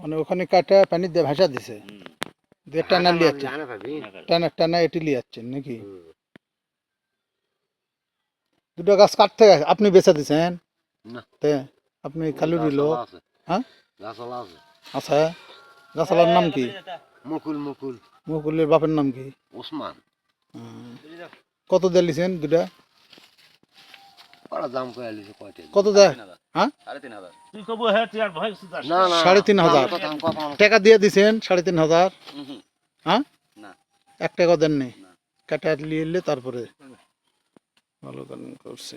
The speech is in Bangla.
মানে ওখানে কাটা পানি দিয়ে ভাসা দিছে। দিয়ে টানা লিয়াচ্ছে। টানা টানা এটি লিয়াচ্ছেন নাকি? দুটো গাছ কাটতে গেছে। আপনি বেচা দিছেন? তে আপনি খালুরি লোক হ্যাঁ? আচ্ছা গাছালার নাম কি? মুকুল মুকুল। মুকুলের বাপের নাম কি? ওসমান। কত দিয়ে লিছেন দুটা? ওরা দাম করে আলিছে কয়টা কত দেয়? হ্যাঁ? তুই কব হ্যাঁ তুই আর ভয় না না সাড়ে তিন হাজার। টাকা দিয়ে দিছেন সাড়ে তিন হাজার? হ্যাঁ? না। এক টাকা দেননি? কাটা নিয়ে এলে তারপরে ভালো গান করছে